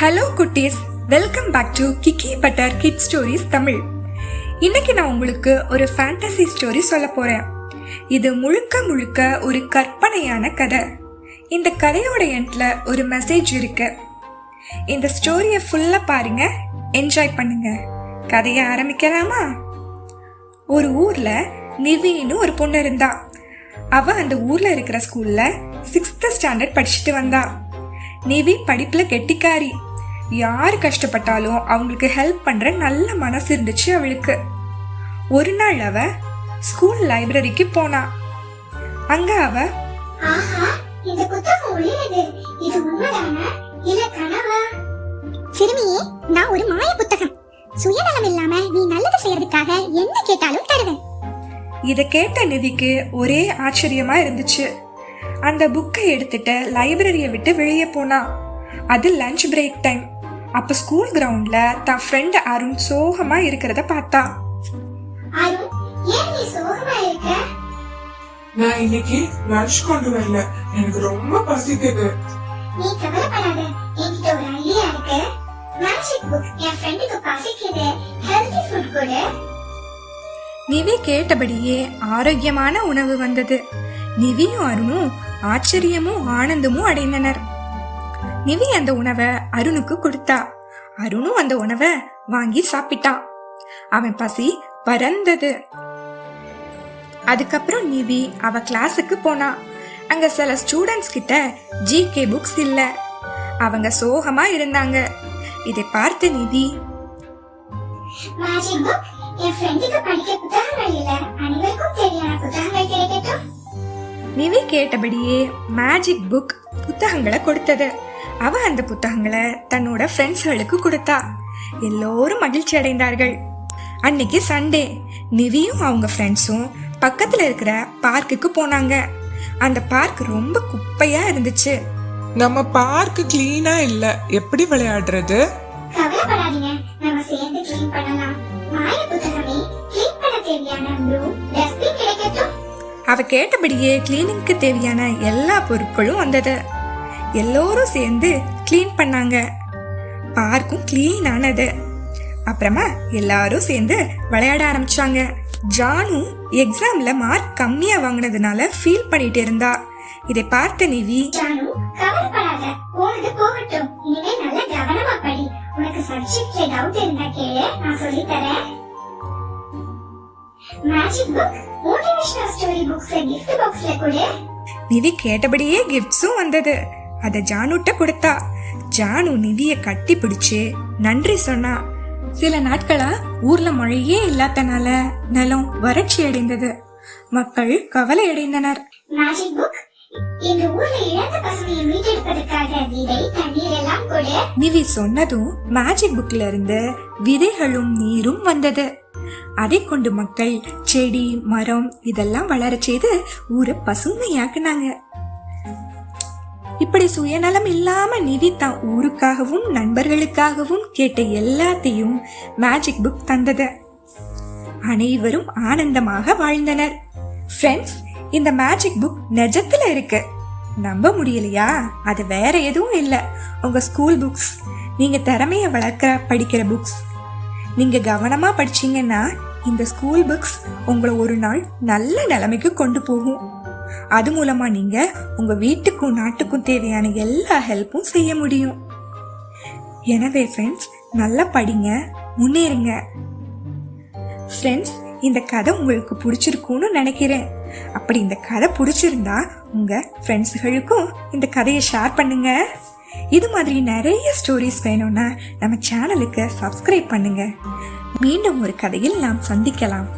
Hello குட்டீஸ். Welcome back to Kiki butter kid stories Tamil இன்னைக்கு நான் உங்களுக்கு ஒரு ஃபேண்டசி ஸ்டோரி சொல்ல போறேன். இது முழுக்க முழுக்க ஒரு கற்பனையான கதை. இந்த கதையோட எண்ட்ல ஒரு மெசேஜ் இருக்கு. இந்த ஸ்டோரியை ஃபுல்லா பாருங்க என்ஜாய் பண்ணுங்க. கதையை ஆரம்பிக்கலாமா? ஒரு ஊர்ல நிவின்னு ஒரு பொண்ணு இருந்தா. அவ அந்த ஊர்ல இருக்கிற ஸ்கூல்ல சிக்ஸ்த் ஸ்டாண்டர்ட் படிச்சுட்டு வந்தா. நிவி படிப்புல கெட்டிக்காரி. யார் கஷ்டப்பட்டாலும் அவங்களுக்கு ஹெல்ப் பண்ற நல்ல மனசு இருந்துச்சு அவளுக்கு. ஒரு நாள் அவ ஸ்கூல் லைப்ரரிக்கு போனா. அங்க அவ சிறுமியே நான் ஒரு மாய புத்தகம். சுயநலம் இல்லாம நீ நல்லது செய்யறதுக்காக என்ன கேட்டாலும் தருவேன். இத கேட்ட நிவிக்கு ஒரே ஆச்சரியமா இருந்துச்சு. அந்த புக்கை எடுத்துட்டு லைப்ரரியை விட்டு வெளியே போனா. அது லஞ்ச் பிரேக் டைம் அப்ப ஸ்கூல் கிரவுண்ட்ல தன் ஃப்ரெண்ட் அருண் சோகமா இருக்கிறத பார்த்தா. அருண் ஏன் நீ சோகமா இருக்க? நான் இன்னைக்கு லஞ்ச் கொண்டு வரல. எனக்கு ரொம்ப பசிக்குது. நீ கவலைப்படாத. என்கிட்ட ஒரு ஐடியா இருக்கு. மேஜிக் புக் என் ஃப்ரெண்டுக்கு பசிக்குது. ஹெல்தி ஃபுட் கொடு. நிவி கேட்டபடியே ஆரோக்கியமான உணவு வந்தது. நிவியும் அருணும் ஆச்சரியமும் ஆனந்தமும் அடைந்தனர். நிவி அந்த உணவை அருணுக்கு கொடுத்தா. அருணும் அந்த உணவை வாங்கி சாப்பிட்டான் அவன் பசி பறந்தது. அதுக்கப்புறம் நிவி அவ கிளாஸுக்கு போனா. அங்க சில ஸ்டூடெண்ட்ஸ் கிட்ட ஜிகே புக்ஸ் இல்ல. அவங்க சோகமா இருந்தாங்க. இதை பார்த்த நிவி மேஜிக் புக் என் ஃப்ரெண்டுக்கு படிக்க புத்தகங்கள் இல்ல. அனைவருக்கும் தேவையான புத்தகங்கள் கிடைக்கட்டும்? நிவி கேட்டபடியே மேஜிக் புக் புத்தகங்களை கொடுத்தது. அவ அந்த புத்தகங்களை தன்னோட ஃப்ரெண்ட்ஸ்களுக்கு கொடுத்தா. எல்லோரும் மகிழ்ச்சி அடைந்தார்கள். அன்னைக்கு சண்டே நிவியும் அவங்க ஃப்ரெண்ட்ஸும் பக்கத்துல இருக்கிற பார்க்குக்கு போனாங்க. அந்த பார்க் ரொம்ப குப்பையா இருந்துச்சு. நம்ம பார்க் கிளீனா இல்ல. எப்படி விளையாடுறது? அவ கேட்டபடியே கிளீனிங்க்கு தேவையான எல்லா பொருட்களும் வந்தது. எல்லோரும் சேர்ந்து க்ளீன் பண்ணாங்க. பார்க்கும் க்ளீன் ஆனது. அப்புறமா எல்லாரும் சேர்ந்து விளையாட ஆரம்பிச்சாங்க. ஜானு எக்ஸாம்ல மார்க் கம்மியா வாங்கினதுனால ஃபீல் பண்ணிட்டு இருந்தா. இதை பார்த்த நிவி நிவி கேட்டபடியே கிஃப்ட்ஸும் வந்தது. அத ஜானுட்ட கொடுத்தா. ஜானு நிவிய கட்டி பிடிச்சு நன்றி சொன்னா. சில நாட்களா ஊர்ல மழையே இல்லாதனால நிலம் வறட்சி அடைந்தது. மக்கள் கவலை அடைந்தனர். நிவி சொன்னதும் மேஜிக் புக்ல இருந்து விதைகளும் நீரும் வந்தது. அதை கொண்டு மக்கள் செடி மரம் இதெல்லாம் வளர செய்து ஊரை பசுமையாக்குனாங்க. இப்படி சுயநலம் இல்லாம நிதி தான் ஊருக்காகவும் நண்பர்களுக்காகவும் கேட்ட எல்லாத்தையும் மேஜிக் புக் தந்தது. அனைவரும் ஆனந்தமாக வாழ்ந்தனர். ஃப்ரெண்ட்ஸ் இந்த மேஜிக் புக் நிஜத்துல இருக்கு. நம்ப முடியலையா? அது வேற எதுவும் இல்லை. உங்க ஸ்கூல் புக்ஸ் நீங்க திறமைய வளர்க்க படிக்கிற புக்ஸ் நீங்க கவனமா படிச்சீங்கன்னா இந்த ஸ்கூல் புக்ஸ் உங்களை ஒரு நாள் நல்ல நிலைமைக்கு கொண்டு போகும். அது மூலமா நீங்க உங்க வீட்டுக்கும் நாட்டுக்கும் தேவையான எல்லா ஹெல்ப்பும் செய்ய முடியும். எனவே ஃப்ரெண்ட்ஸ் நல்லா படிங்க முன்னேறுங்க. ஃப்ரெண்ட்ஸ் இந்த கதை உங்களுக்கு பிடிச்சிருக்கும்னு நினைக்கிறேன். அப்படி இந்த கதை பிடிச்சிருந்தா உங்கள் ஃப்ரெண்ட்ஸுகளுக்கும் இந்த கதையை ஷேர் பண்ணுங்க. இது மாதிரி நிறைய ஸ்டோரிஸ் வேணும்னா நம்ம சேனலுக்கு சப்ஸ்கிரைப் பண்ணுங்க. மீண்டும் ஒரு கதையில் நாம் சந்திக்கலாம்.